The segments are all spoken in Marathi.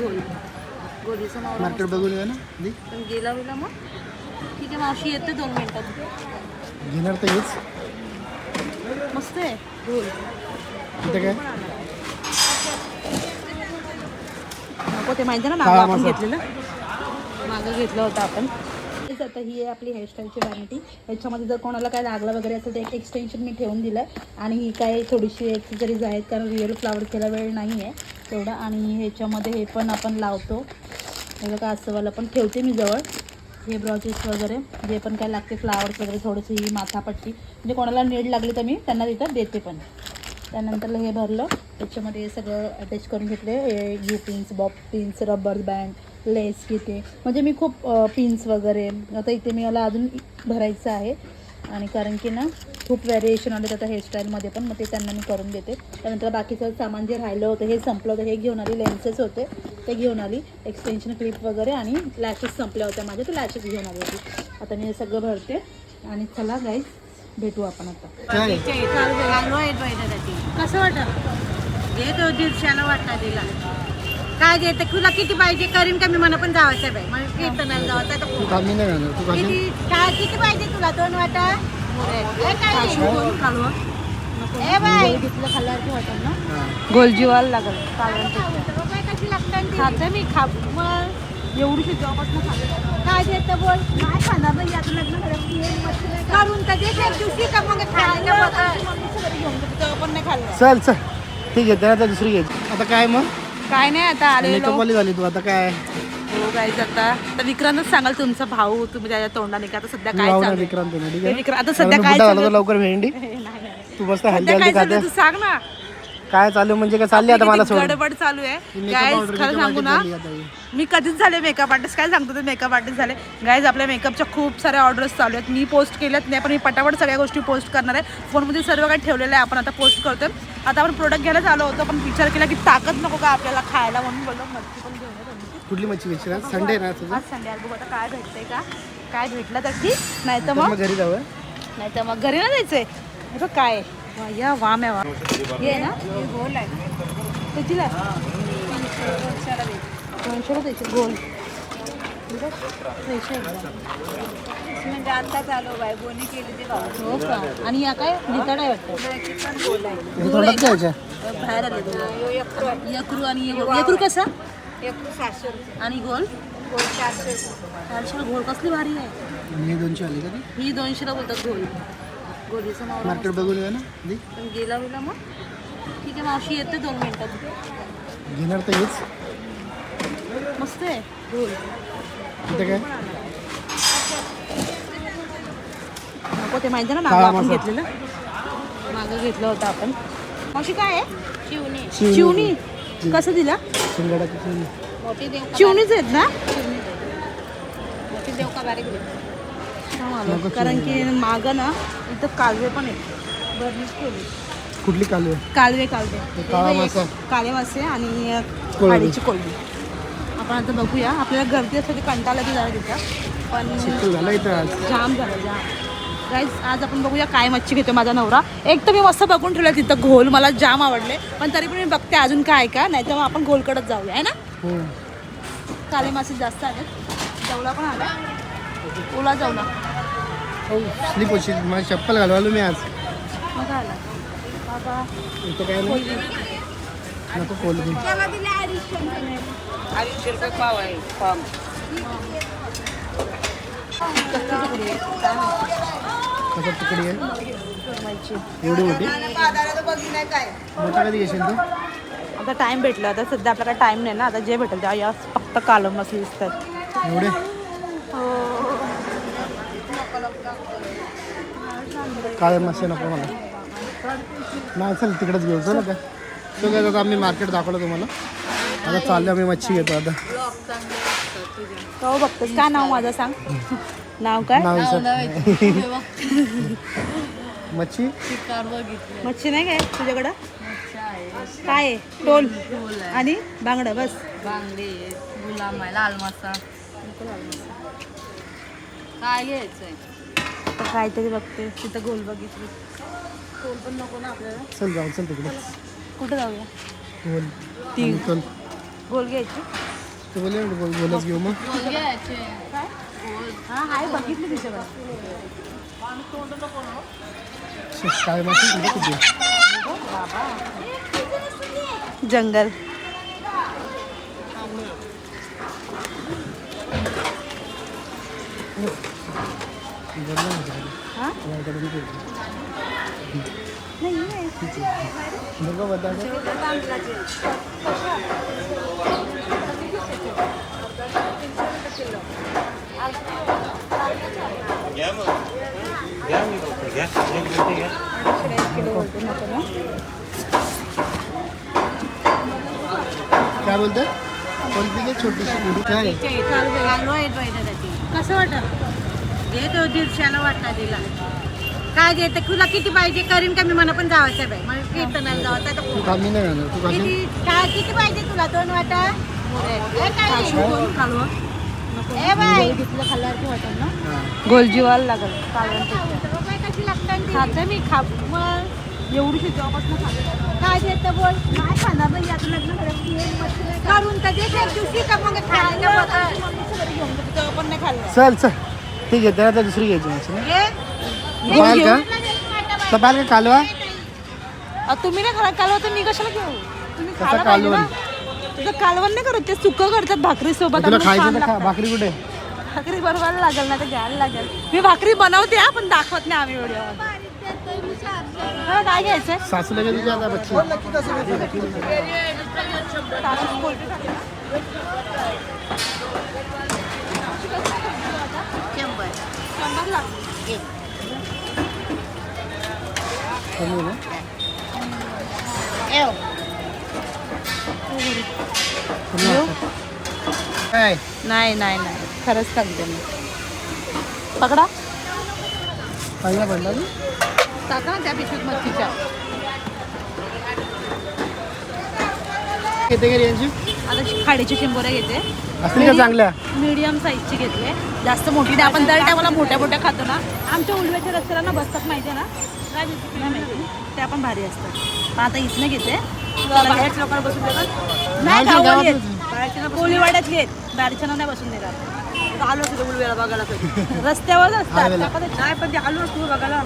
गोल गोलीचा मावळा मार्केट बघून येऊया ना दी. पण गेला विला मग? ठीक आहे मावशी येते दोन मिनिटात. घेणार तर हेच. मस्त आहे. गोल. इथे काय? नको ते माहिती ना काळा मागं आपण मसाला. घेतलेलं? मागं घेतलं होतं आपण. तेच आता ही आहे आपली हेअरस्टाईलची व्हॅनिटी याच्यामध्ये जर कोणाला काय लागलं वगैरे असेल तर एक एक्सटेन्शन मी ठेवून दिलं आहे आणि ही काय थोडीशी एक्सेसरीज आहेत कारण रिअल फ्लावर केला वेळ नाही आहे तेवढं. आणि ह्याच्यामध्ये हे पण आपण लावतो. हे बघा असंवाला पण ठेवते मी जवळ. हे ब्रॉचेस वगैरे जे पण काय लागते फ्लावर्स वगैरे थोडंसं ही माथापट्टी. म्हणजे कोणाला नीड लागली तर मी त्यांना तिथं देते पण. त्यानंतर हे भरलं. त्याच्यामध्ये हे सगळं अटॅच करून घेतले हे U pins bob pins rubber band lace इथे म्हणजे मी खूप पिन्स वगैरे आता इथे मी मला अजून भरायचं आहे. आणि कारण की ना खूप व्हॅरिएशन आले आता हेअरस्टाईलमध्ये पण मग ते त्यांना मी करून देते. त्यानंतर बाकीचं सामान जे राहिलं होतं हे संपलं होतं. हे घेऊन आली लेन्सेस होते. ते घेऊन आली. एक्सटेन्शन क्लिप वगैरे आणि लॅशेस संपल्या होत्या माझ्या. ते लॅशेस घेऊन आली होती. आता मी हे सगळं भरते. आणि चला गाईस भेटू आपण आता. काय कसं वाटतं दीडशेला वाटा दिला. काय देते तुला किती पाहिजे? करीन का? मी मला पण जावायचं बाई. मला कीर्तनाला जावायचं आहे तू तर कामी नाही घालणार तू कामी किती काय किती पाहिजे तुला? दोन वाटा हे काय ए बाई. हां. गोलजीवाला लागल रुपये कशी लागतात ती? खाते मी खा मग एवढीशी जॉबच खाते. काय देतं बोल? नाही खाणार नाही आता लग्न झालं करून तर दे त्या दिवशी का मग खायला तेव्हा पण नाही खाल्लं चल चल. ठीक आहे त्याला दुसरी घ्यायची आता काय मग? काय नाही आता आलेलो. मेकअपवाली झाली तू आता काय? हो गाईज आता तर विक्रांतच सांगाल तुमचा भाऊ तुम्ही त्याच्या तोंडाने का? आता सध्या काय चालू? विक्रांत ना ठीक ते आहे विक्रांत आता सध्या काय चालू लवकर भेंडी? तू मस्त हल्ली सध्या हल्ली काय चालू खाते. आहे तू सांग ना. काय चालू म्हणजे काय चालली आता मला किती सोड. गडबड चालू आहे. powder, खरं सांगू ना. मी कधीच झाले मेकअप आर्टिस्ट काय सांगतो ते मेकअप आर्टिस्ट झाले. गाईज आपल्या मेकअपच्या खूप साऱ्या ऑर्डर्स चालू आहेत. मी पोस्ट केल्यात नाही पण मी पटापट सगळ्या गोष्टी पोस्ट करणार आहे. फोनमध्ये सर्व काही ठेवलेलं आहे आपण आता पोस्ट करतोय. आता आपण प्रोडक्ट घ्यायला आलो होतो पण विचार केला की ताकद नको का आपल्याला खायला म्हणून बोललो मच्छी पण घेऊन ये. कुठली मच्छी घ्यायची ना संडे ना आज संडे आज बघू आता काय भेटतंय का? काय भेटलं तर ठीक. नाही तर मग घरी जाऊ नाही तर मग घरी ना जायचंय. बघ काय या वाम आहे वा हे आहे ना गोल आहे. कितीला दोनशेला द्यायचे गोल हे बघ, पैसे एकदम. म्हणजे आता चालू बाई बोनी केली ती हो का? आणि या काय? नितड आहे वाटतं. हे बाहेर आले. यक्रू आणि गोल यक्रू कसा? सहाशे रुपये आणि गोल? गोल चारशे रुपये चारशे गोल कसली भारी आहे. हे दोनशे आली का ती? ही दोनशेला बोलतात गोल. गोलीचा मार्केट बघून ना गेला मग? ठीक आहे मावशी येते दोन मिनिटात. घेणार तर हेच. मस्त आहे. काय? नको ते माहिती आहे ना काळा मागं आपण. घेतलेलं? मागं घेतलं होतं आपण. मावशी काय आहे? शिवणी शिवणी. कसं दिला? शिंगाडाची चिवणी. मोठी देव चिवणीच आहेत ना? मोठी देव का बारीक देव? मला. कारण की मागं ना इथं कालवे पण आहेत. बर्नीच ठेवली कुठली कालू आहे कालवे कालवे. काळा मासा. काळे मासे आणि कोळंबी. खाडीची कोळंबी. आपण आता बघूया. आपल्याला गर्दी असते कंटाळा की जरा तिथं. पण झाला इथं आज. जाम झालं जाम. गाईज आज आपण बघूया काय मच्छी घेतो माझा नवरा. एक तर मी मस्त बघून ठेवलं तिथं घोल. मला जाम आवडले. पण तरी पण मी बघते अजून काय का. नाही तर मग आपण घोलकडत जाऊया आहे ना? हो. काले मासे जास्त आले जवळा पण आला. ओला जवला हो स्लीप होशी मला चप्पल घालवालो मी आज. मग आला. बाबा. काय नको कोलबी अडीचशे रुपये. पाव आहे पाव? काय? कसं तुकडी आहे माहिती. एवढी मोठी मोठा कधी घेशील तू आता टाइम भेटला आता सध्या आपल्याला टाइम नाही ना आता जे भेटेल तेव्हा या फक्त कालम मासे दिसतात एवढे काळे मासे नको मला नाही चल तिकडेच घेऊ चल का तो काय आता आम्ही मार्केट दाखवलं तुम्हाला. आता चाललं आम्ही मच्छी घेतो आता. हो बघतोस? काय नाव माझं सांग? नाव काय? नाव मच्छी? मच्छी नाही काय तुझ्याकडं? काय आहे? टोल. आणि बांगडा बस. बांगडे गुलाम आहे लाल मासा. काय घ्यायचंय? काहीतरी बघते. तिथं गोल बघितली. टोल पण नको ना आपल्याला चल जाऊ चल तिकडे. कुठं जाऊया? बोल. ती चल. गोल घ्यायची. ते बोले गोलच घेऊ मग. हा आहे बघितलं तिच्याकडे काय मासे तुझे जंगल. हा? काय बोलते कोणती छोटीशी मुली काय कसं वाटत दीडशेला वाटा दिला. काय देते तुला किती पाहिजे? करीन का मी? मला पण आहे बाई. मला कीर्तनाला तू कामी नाही तू किती काय किती पाहिजे तुला? दोन वाटा ए, काय ए बाई. गोलजीवाल लागल. रुपये कशी लागतात ती? खाते मी. खा मग एवढी जेव्हापासून खाते. काय देतं बोल? काय खाणार नाही आता लग्न करायचं. करून तर देते एक दिवशी का मग खायला बघा. तेव्हा पण नाही खाल्लं. चल चल. ठीक आहे त्याला तर दुसरी घ्यायची पाहाल का? तर पाहाल का कालवा? अ, तुम्ही नाही खाला कालवण तर मी कशाला घेऊ? तुम्ही कसा खायला पाहिजे कालवण? ना. तुझं कालवण नाही करत ते सुकं करतात भाकरी सोबत तुला आणि खायचं छान तर खा. लागतं. भाकरी कुठे? भाकरी बनवायला लागेल ना तर घ्यायला लागेल. मी भाकरी बनवते हा पण दाखवत नाही आम्ही व्हिडिओ हा काय सासूला आता बच्ची सासूची पोल्ट्री खाते. नाही नाही नाही. खरंच सांगते मी. पकडा. पहिला पडला टाका ना त्या पिशवीत मच्छीच्या. किती घरी यांची. आता शि- खाडीच्या चिंबोऱ्या घेते. असतील का चांगल्या? मीडियम साईजची घेतले जास्त मोठी नाही आपण दर टायमाला मोठ्या मोठ्या खातो ना. आमच्या उलव्याच्या रस्त्याला ना बसतात माहिती आहे ना? नाही माहिती त्या पण भारी असतात. पण आता इथनं घेते. बाहेरच्या लोकांना बसून देतात नाही गावाली कोळीवाड्यातली आहेत. बाहेरच्या नाही बसून देतात आलो तुझ्या उलव्याला बघायला रस्त्यावर असतात. नाही पण ते आलो असतो बघायला.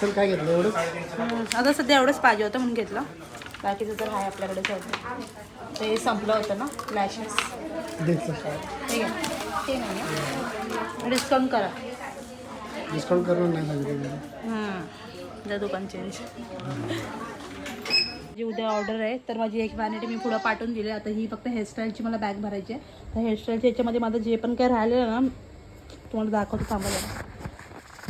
चल काय घेतलं एवढं हम्म, आता सध्या एवढंच पाहिजे होतं म्हणून घेतलं. बाकीचं तर आहे आपल्याकडे सध्या. ते संपलं होतं ना? लॅशेस डिस्काउंट करा. डिस्काउंट करून नाही सांगितलं. दुकान चेंज जी उद्या ऑर्डर आहे. तर माझी एक वॅनिटी मी पुढं पाठवून दिली. आता ही फक्त हेअरस्टाईलची मला बॅग भरायची आहे. तर हेअरस्टाईलच्या याच्यामध्ये माझं जे पण काय राहिलेलं ना तुम्हाला दाखवतो थांबायला जरा.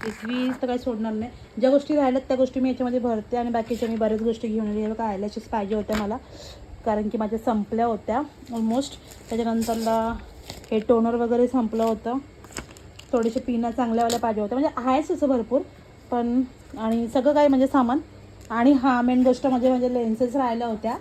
पृथ्वी तर काही सोडणार नाही. ज्या गोष्टी राहिल्यात त्या गोष्टी मी याच्यामध्ये भरते आणि बाकीच्या मी बऱ्याच गोष्टी घेऊन आली. बघा आयलॅशेस पाहिजे होत्या मला. कारण की माझ्या संपल्या होत्या ऑलमोस्ट त्याच्यानंतरला हे टोनर वगैरे संपलं होतं. थोडेसे पिना चांगल्यावाल्या पाहिजे होत्या. म्हणजे आहेच असं भरपूर. पण आणि सगळं काही म्हणजे सामान. आणि हा मेन गोष्ट म्हणजे म्हणजे लेन्सेस राहिल्या होत्या.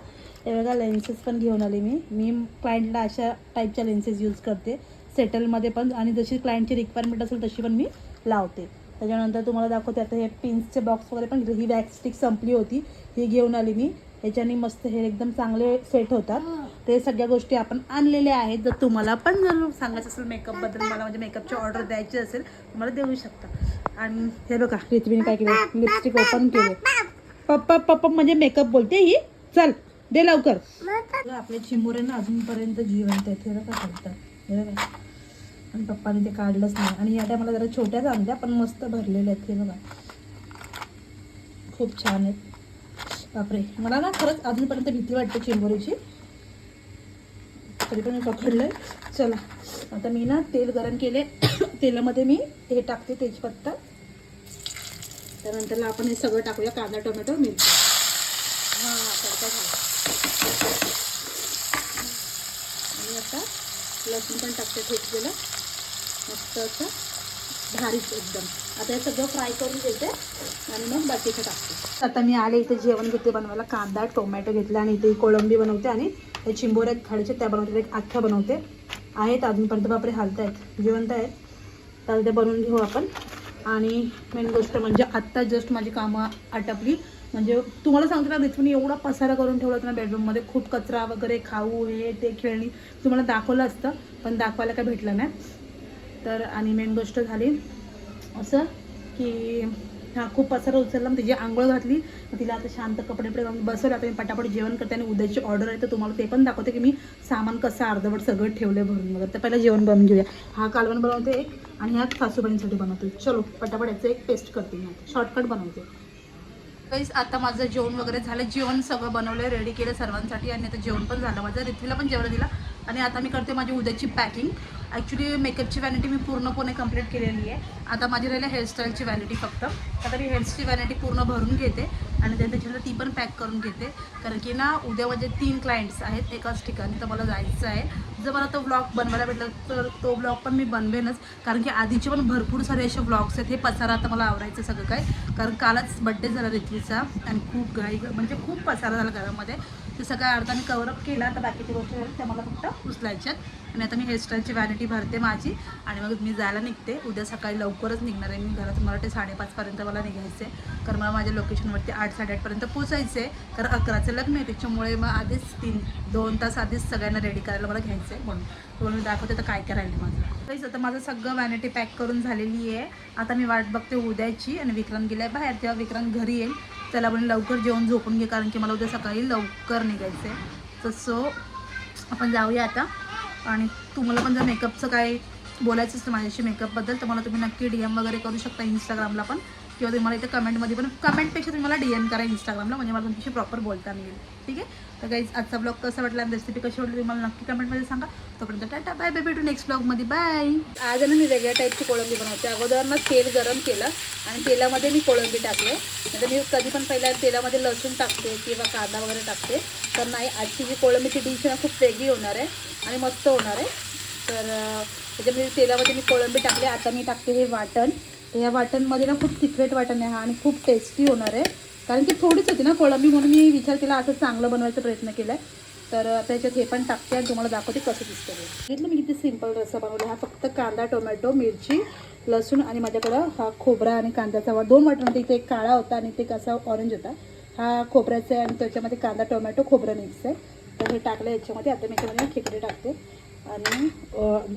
हे बघा लेन्सेस पण घेऊन आले मी. मी क्लायंटला अशा टाईपच्या लेन्सेस यूज करते. सेटलमध्ये पण आणि जशी क्लायंटची रिक्वायरमेंट असेल तशी पण मी लावते. त्याच्यानंतर तुम्हाला दाखवते आता हे पिन्सचे बॉक्स वगैरे पण ही वॅक्स स्टिक संपली होती. ही घेऊन आली मी. ह्याच्याने मस्त हे एकदम चांगले सेट होतात. ते सगळ्या गोष्टी आपण आणलेल्या आहेत. जर तुम्हाला पण जर सांगायचं असेल मेकअपबद्दल मला म्हणजे मेकअपची ऑर्डर द्यायची असेल तुम्हाला देऊ शकता. आणि हे बघा रितवीने काय केलं लिपस्टिक ओपन केले. पप्पा पप्पा म्हणजे मेकअप बोलते ही. चल दे लवकर. आपले चिमुरे ना अजूनपर्यंत जिवंत आहेत. हे बघा करतात आणि पप्पाने ते काढलंच नाही. आणि या टायमाला जरा छोट्याच आणल्या पण मस्त भरलेल्या आहेत. हे बघा. खूप छान आहेत. बापरे. मला ना खरंच अजूनपर्यंत भीती वाटते चिंबोरीची. तरी पण मी पकडलंय. चला. आता मी ना तेल गरम केले. तेलामध्ये मी हे टाकते तेजपत्ता. त्यानंतर आपण हे सगळं टाकूया कांदा टोमॅटो मिरची. हां तडका झाला. आणि आता लसूण पण टाकते ठेचलेलं मस्त असं भारीच एकदम. आता हे सगळं फ्राय करून घेते आणि मग बाकीचं टाकते. आता मी आले इथे जेवण घेते बनवायला कांदा टोमॅटो घेतला आणि इथे कोळंबी बनवते आणि हे चिंबोऱ्या खाडीचे त्या बनवते एक अख्ख्या बनवते. आहेत अजूनपर्यंत बापरे हालत आहेत जिवंत आहेत. तर ते बनवून घेऊ आपण. आणि मेन गोष्ट म्हणजे आत्ता जस्ट माझी कामं आटपली. म्हणजे तुम्हाला सांगते ना तिथून एवढा पसारा करून ठेवला होता ना बेडरूममध्ये खूप कचरा वगैरे खाऊ हे ते खेळणी तुम्हाला दाखवलं असतं पण दाखवायला काय भेटलं नाही. तर आणि मेन गोष्ट झाली असं की हा खूप पसारा उचलला मग तिची आंघोळ घातली. तिला आता शांत कपडे कपडे घालून बसवलं. आता मी पटापट जेवण करते आणि उद्याची ऑर्डर आहे तर तुम्हाला ते पण दाखवते की मी सामान कसं अर्धवट सगळं ठेवलं भरून वगैरे. तर पहिलं जेवण बनवून घेऊया. हा कालवण बनवते एक आणि ह्या सासूबाईंसाठी बनवते. चलो पटापट याचं एक पेस्ट करते मी आता. शॉर्टकट बनवते. काहीच आता माझं जेवण वगैरे झालं. जेवण सगळं बनवलं रेडी केलं सर्वांसाठी. आणि आता जेवण पण झालं माझं. रिथीला पण जेवण दिलं. आणि आता मी करते माझी उद्याची पॅकिंग ॲक्च्युली मेकअपची व्हॅनिटी मी पूर्णपणे कंप्लीट केलेली आहे. आता माझी राहिली हेअरस्टाईलची व्हॅनिटी फक्त. आता मी हेअरची व्हॅनिटी पूर्ण भरून घेते आणि त्या त्याच्यानंतर ती पण पॅक करून घेते. कारण की ना उद्या माझे तीन क्लायंट्स आहेत एकाच ठिकाणी तर मला जायचं आहे. जर मला तो ब्लॉग बनवायला भेटला तर तो ब्लॉग पण मी बनवेनच. कारण की आधीचे पण भरपूर सारे असे ब्लॉग्स आहेत. हे पसारा आता मला आवरायचं सगळं काय कारण कालच बड्डे झाला रितवीचा आणि खूप घाई म्हणजे खूप पसारा झाला घरामध्ये. ते सगळ्या अर्धाने कवरअप केला. तर बाकीच्या गोष्टी आहेत त्या मला फक्त उचलायच्यात. आणि आता मी हेअरस्टाईलची व्हॅनिटी भरते माझी. आणि मग मी जायला निघते. उद्या सकाळी लवकरच निघणार आहे मी. घरात मला ते साडेपाचपर्यंत मला निघायचं आहे कारण मला माझ्या लोकेशनवरती आठ साडेआठपर्यंत पोचायचं आहे कारण अकराचं लग्न आहे. त्याच्यामुळे मग आधीच तीन दोन तास आधीच सगळ्यांना रेडी करायला मला घ्यायचं आहे म्हणून तुम्हाला मी दाखवते तर काय करायला माझं. काहीच आता माझं सगळं व्हॅनिटी पॅक करून झालेली आहे. आता मी वाट बघते उद्याची आणि विक्रम गेलाय बाहेर. तेव्हा विक्रम घरी येईल. त्याला आपण लवकर जेवण झोपून घे कारण की मला उद्या सकाळी लवकर निघायचं आहे तर सो आपण जाऊया आता. आणि तुम्हाला पण जर मेकअपचं काय बोलायचं असतं माझ्याशी मेकअपबद्दल तर मला तुम्ही नक्की डी एम वगैरे करू शकता इंस्टाग्रामला पण. किंवा तुम्हाला इथे कमेंटमध्ये पण कमेंटपेक्षा तुम्ही मला डी एम करा इंस्टाग्रामला म्हणजे मला तुमच्याशी प्रॉपर बोलता येईल. ठीक आहे? तर काही आजचा ब्लॉग कसा वाटला आणि रेसिपी कशी वाटली तुम्हाला नक्की कमेंटमध्ये सांगा. तोपर्यंत टाटा बाय बाय भेटू नेक्स्ट ब्लॉगमध्ये बाय आज ना मी वेगळ्या टाईपची कोळंबी बनवते. अगोदर ना तेल गरम केलं आणि तेलामध्ये मी कोळंबी टाकले. नंतर मी कधी पण पहिल्या तेलामध्ये लसूण टाकते किंवा कांदा वगैरे टाकते. तर नाही आजची जी कोळंबीची डिश आहे ना खूप वेगळी होणार आहे आणि मस्त होणार आहे. तर त्याच्यामध्ये म्हणजे तेलामध्ये मी कोळंबी टाकले. आता मी टाकते हे वाटण. या वाटणमध्ये ना खूप सिक्रेट वाटण आहे हा आणि खूप टेस्टी होणार आहे. कारण की थोडीच होती ना कोळंबी म्हणून मी विचार केला असं चांगलं बनवायचा प्रयत्न केला आहे तर आता याच्यात हे पण टाकते आणि तुम्हाला दाखवते कसं दिसतं घेतलं मी किती सिंपल रस्सा बनवला हा फक्त कांदा टोमॅटो मिरची लसूण आणि माझ्याकडं हा खोबरा आणि कांद्याचा वाट दोन वाटण होते. इथे एक काळा होता आणि ते कसा ऑरेंज होता. हा खोबऱ्याचा आहे आणि त्याच्यामध्ये कांदा टोमॅटो खोबरं मिक्स आहे. तर हे टाकलं याच्यामध्ये. आता मी याच्यामध्ये खेकडे टाकते. आणि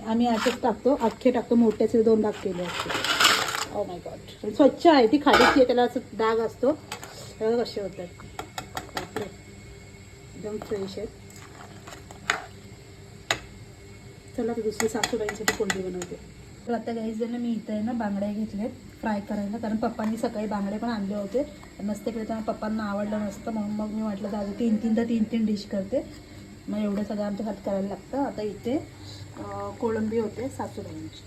आम्ही असेच टाकतो. अख्खे टाकतो. मोठ्याचे दोन भाग केले असते ओ माय गॉड स्वच्छ आहे ती खालीची आहे त्याला असं डाग असतो. त्याला कसे होतात. एकदम फ्रेश आहेत. चला दुसरी सासूबाईंसाठी कोणती बनवते. तर आता काही जण मी इथं आहे ना बांगड्या घेतल्यात फ्राय करायला कारण पप्पांनी सकाळी बांगडे पण आणले होते. नसते केले तर पप्पांना आवडलं नसतं म्हणून मग मी म्हटलं दादा तीन तीनदा तीन तीन डिश करते. मग एवढं सगळं आमच्या हात करायला लागतं. आता इथे कोळंबी होते सासूबाईंची.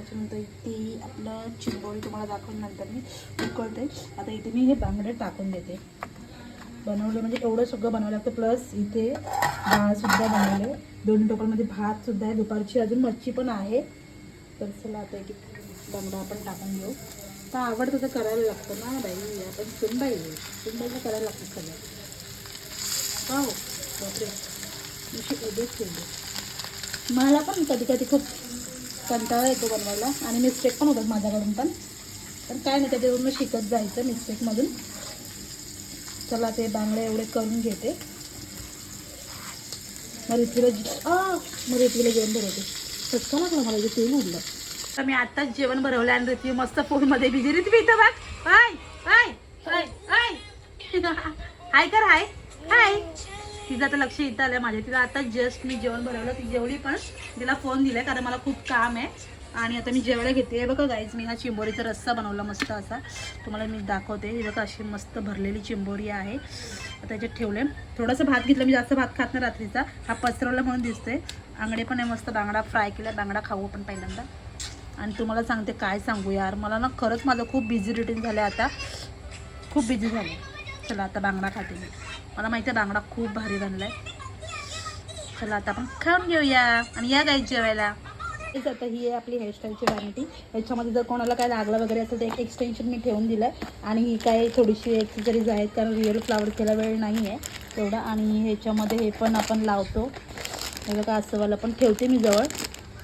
त्याच्यानंतर ती आपलं चिंबोळी तुम्हाला दाखवून नंतर मी उकळते. आता इथे मी हे बांगडे टाकून देते. बनवलं म्हणजे एवढं सगळं बनावं लागतं प्लस इथे डाळसुद्धा बनवले. दोन टोपलमध्ये भातसुद्धा आहे. दुपारची अजून मच्छी पण आहे. तर चला आता की बांगडा आपण टाकून घेऊ. तर आवडतं तर करायला लागतं ना बाई. आपण सुनबाई आहे सुनबाईला करायला लागतं सगळं. हो बापरे. अशी उभेच केली. मला पण कधी कधी खूप कंटाळा येतो बनवायला. आणि मिस्टेक पण होतात माझ्याकडून पण. पण काय नाही त्याच्यावरून शिकत जायचं मिस्टेकमधून चला ते बांगडे एवढे करून घेते. मग ऋतवीला मग जेवण भरवते चटका लागला मला इथे तेल तर मी आत्ताच जेवण भरवलं आणि ऋतवी मस्त फोनमध्ये बिझी. ऋतवी इथं बघ. हाय हाय हाय हाय. हाय कर हाय. हाय. तिचं आता लक्ष इथं आलं माझ्या. तिला आता जस्ट मी जेवण बनवलं. ती जेवली पण तिला फोन दिला कारण मला खूप काम आहे. आणि आता मी जेवायला घेते. हे बघा गाईज मी हा चिंबोरीचा रस्सा बनवला मस्त असा. तुम्हाला मी दाखवते. ही बघा अशी मस्त भरलेली चिंबोरी आहे. आता याच्यात ठेवले थोडंसं भात घेतलं. मी जास्त भात खात नाही रात्रीचा. हा पसरवला म्हणून दिसते आंगडे पण आहे मस्त. बांगडा फ्राय केला बांगडा खाऊ आपण पहिल्यांदा. आणि तुम्हाला सांगते काय सांगू यार. मला ना खरंच माझं खूप बिझी रुटीन झालं आहे आता. खूप बिझी झालं चला आता बांगडा खाते मी. मला माहिती आहे बांगडा खूप भारी बनला आहे चला आता आपण खाऊन घेऊया. आणि या गाईत जेवायला. तेच आता ही आहे आपली हेअरस्टाईलची व्हॅनिटी याच्यामध्ये जर कोणाला काय लागलं वगैरे असेल तर एक एक्सटेन्शन मी ठेवून दिलं आहे आणि ही काय थोडीशी एक्सेसरीज आहेत कारण रिअल फ्लावर केला वेळ नाही आहे तेवढा. आणि ह्याच्यामध्ये हे पण आपण लावतो. हे बघा असंवालं पण ठेवते मी जवळ.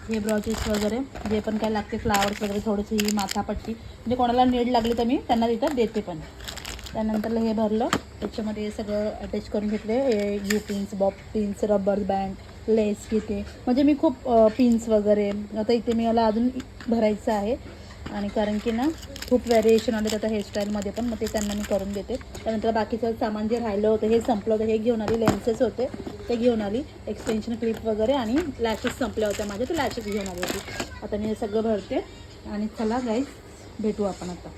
हे ब्रॉचेस वगैरे जे पण काय लागते फ्लावर्स वगैरे थोडीशी ही माथापट्टी. म्हणजे कोणाला नीड लागली तर मी त्यांना तिथं देते पण. त्यानंतर हे भरलं. त्याच्यामध्ये हे सगळं अटॅच करून घेतले. हे U pins bob pins rubber band lace किती म्हणजे मी खूप पिन्स वगैरे. आता इथे मी मला अजून भरायचं आहे. आणि कारण की ना खूप व्हेरिएशन आले आता हेअरस्टाईलमध्ये पण. मग ते त्यांना मी करून देते. त्यानंतर बाकीचं सामान जे राहिलं होतं हे संपलं होतं. हे घेऊन आली लेन्सेस होते. ते घेऊन आली. एक्सटेन्शन क्लिप वगैरे आणि लॅशेस संपल्या होत्या माझ्या. ते लॅशेस घेऊन आली होती. आता मी हे सगळं भरते. आणि चला गाईस भेटू आपण आता.